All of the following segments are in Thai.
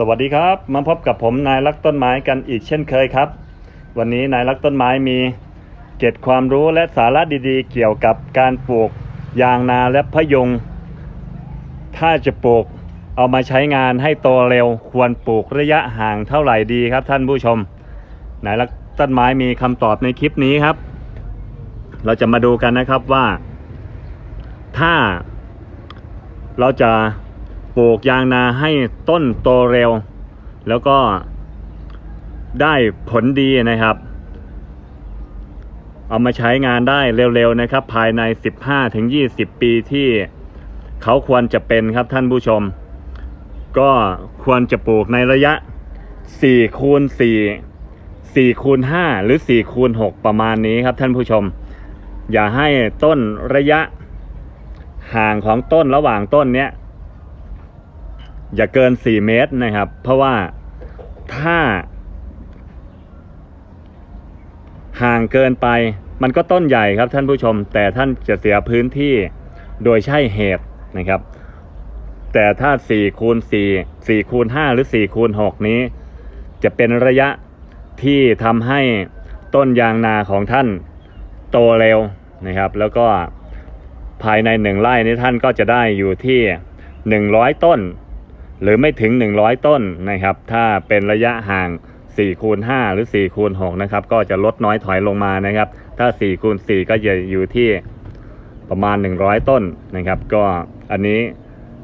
สวัสดีครับ มาพบกับผมนายรักต้นไม้กันอีกเช่นเคยครับ วันนี้นายรักต้นไม้มีเกร็ดความรู้และสาระดีๆ เกี่ยวกับการปลูกยางนาและพะยุง ถ้าจะปลูกเอามาใช้งานให้โตเร็วควรปลูกระยะห่างเท่าไหร่ดีครับท่านผู้ชมนายรักต้นไม้มีคำตอบในคลิปนี้ครับ เราจะมาดูกันนะครับว่า ถ้าเราจะ ปลูกยางนาให้ต้นโตเร็ว แล้วก็ได้ผลดีนะครับ เอามาใช้งานได้เร็วๆนะครับ ภายใน 15-20 ปีที่เขาควรจะเป็นครับท่านผู้ชม ก็ควรจะปลูกในระยะ4คูณ4 4คูณ5หรือ4คูณ6ประมาณนี้ครับท่านผู้ชม อย่าให้ต้นระยะห่างของต้นระหว่างต้นเนี้ย อย่าเกิน 4 เมตรนะครับ เพราะว่าถ้า ห่างเกินไป มันก็ต้นใหญ่ครับท่านผู้ชม แต่ท่านจะเสียพื้นที่โดยใช่เหตุนะครับ แต่ถ้า4คูณ4 4คูณ5หรือ4คูณ6นี้ จะเป็นระยะที่ทำให้ต้นยางนาของท่านโตเร็วนะครับ แล้วก็ภายในหนึ่งไร่นี้ท่านก็จะได้อยู่ที่หนึ่งร้อยต้น หรือไม่ถึงหนึ่งร้อยต้นนะครับ ถ้าเป็นระยะห่าง4คูณ5หรือ4คูณ6นะครับ ก็จะลดน้อยถอยลงมานะครับ ถ้า4คูณ4ก็จะอยู่ที่ประมาณ 100 ต้นนะครับ ก็อันนี้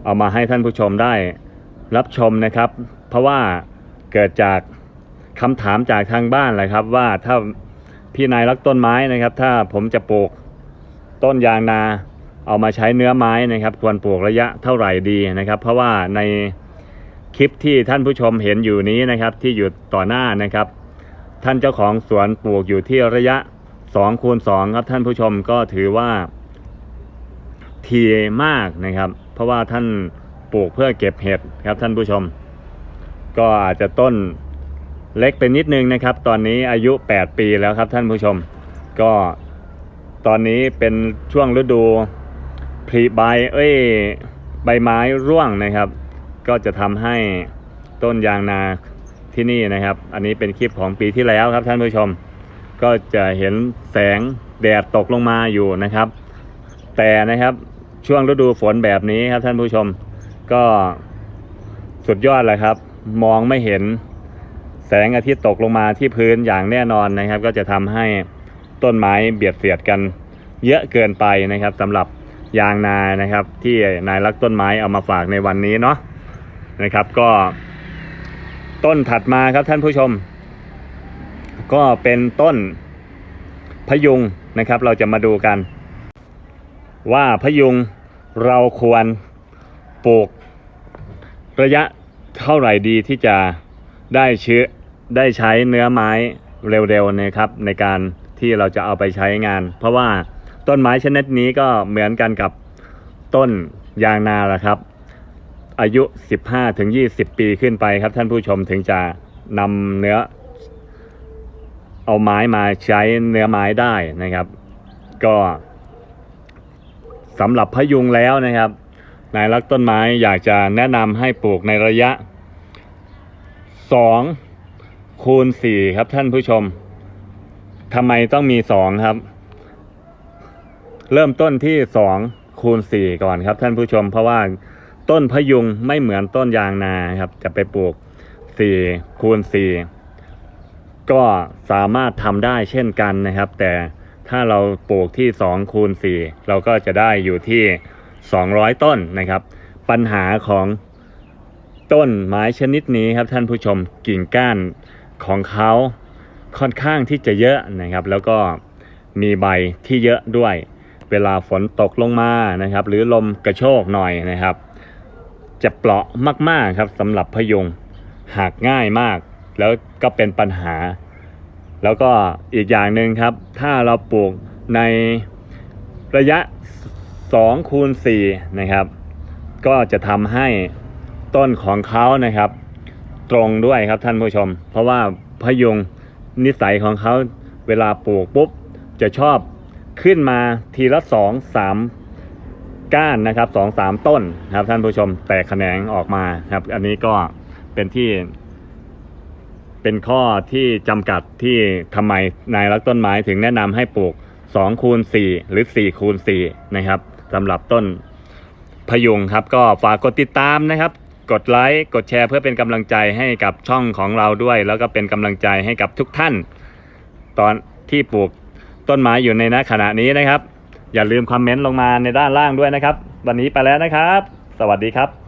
เอามาให้ท่านผู้ชมได้รับชมนะครับ เพราะว่าเกิดจากคำถามจากทางบ้านแหละครับว่าถ้าพี่นายรักต้นไม้นะครับ ถ้าผมจะปลูกต้นยางนาเอามาใช้เนื้อไม้นะครับ ควรปลูกระยะเท่าไหร่ดีนะครับ เพราะว่าใน คลิปที่ท่านผู้ชมเห็นอยู่นี้นะครับที่อยู่ต่อหน้านะครับ ท่านเจ้าของสวนปลูกอยู่ที่ระยะ2คูณ2ครับท่านผู้ชมก็ถือว่าทีมากนะครับ เพราะว่าท่านปลูกเพื่อเก็บเห็ดครับท่านผู้ชม ก็อาจจะต้นเล็กไปนิดนึงนะครับ ตอนนี้อายุ 8 ปีแล้วครับท่านผู้ชม ก็ตอนนี้เป็นช่วงฤดูผลิใบเอ้ยใบไม้ร่วงนะครับ ก็จะทำให้ต้นยางนาที่นี่นะครับ อันนี้เป็นคลิปของปีที่แล้วครับท่านผู้ชม ก็จะเห็นแสงแดดตกลงมาอยู่นะครับ แต่นะครับช่วงฤดูฝนแบบนี้ครับท่านผู้ชม ก็สุดยอดเลยครับ มองไม่เห็นแสงอาทิตย์ตกลงมาที่พื้นอย่างแน่นอนนะครับ ก็จะทำให้ต้นไม้เบียดเสียดกันเยอะเกินไปนะครับสำหรับยางนานะครับ ที่นายรักต้นไม้เอามาฝากในวันนี้เนาะ นะครับก็ ต้นถัดมาครับท่านผู้ชม ก็เป็นต้นพะยุงนะครับ เราจะมาดูกัน ว่าพะยุงเราควรปลูกระยะเท่าไหร่ดีที่จะได้เชื้อได้ใช้เนื้อไม้เร็วๆนะครับ ในการที่เราจะเอาไปใช้งาน เพราะว่าต้นไม้ชนิดนี้ก็เหมือนกันกับต้นยางนาแหละครับ อายุ 15 ถึง 20 ปีขึ้นไปครับ ท่านผู้ชมถึงจะนำเนื้อ เอาไม้มาใช้เนื้อไม้ได้นะครับ ก็สำหรับพยุงแล้วนะครับนายรักต้นไม้อยากจะแนะนำให้ปลูกในระยะ 2 คูณ 4 ครับท่านผู้ชมทำไมต้องมี 2 ครับ เริ่มต้นที่ 2 คูณ 4 ก่อนครับท่านผู้ชมเพราะว่า ต้นพยุงไม่เหมือนต้นยางนาครับ จะไปปลูก4คูณ4ก็สามารถทำได้เช่นกันนะครับ แต่ถ้าเราปลูกที่2คูณ4เราก็จะได้อยู่ที่ 200 ต้นนะครับ ปัญหาของต้นไม้ชนิดนี้ครับท่านผู้ชมกิ่งก้านของเขาค่อนข้างที่จะเยอะนะครับ แล้วก็มีใบที่เยอะด้วย เวลาฝนตกลงมานะครับ หรือลมกระโชกหน่อยนะครับ จะเปราะมาก ๆครับสำหรับพยงหักง่ายมาก แล้วก็เป็นปัญหา แล้วก็อีกอย่างหนึ่งครับ ถ้าเราปลูกในระยะ2คูณ4นะครับ ก็จะทำให้ต้นของเขานะครับ ตรงด้วยครับท่านผู้ชม เพราะว่าพยุงนิสัยของเขาเวลาปลูกปุ๊บ จะชอบขึ้นมาทีละสองสาม ก้านนะครับสองสามต้นนะครับท่านผู้ชมแตกแขนงออกมาครับ อันนี้ก็เป็นที่ เป็นข้อที่จำกัดที่ทำไมนายรักต้นไม้ถึงแนะนำให้ปลูก2คูณ4หรือ4คูณ4นะครับสำหรับต้นพยุงครับก็ฝากกดติดตามนะครับ กดไลค์กดแชร์เพื่อเป็นกำลังใจให้กับช่องของเราด้วย แล้วก็เป็นกำลังใจให้กับทุกท่าน ตอนที่ปลูกต้นไม้อยู่ในณขณะนี้นะครับ อย่าลืมคอมเมนต์ลงมาในด้านล่างด้วยนะครับ วันนี้ไปแล้วนะครับ สวัสดีครับ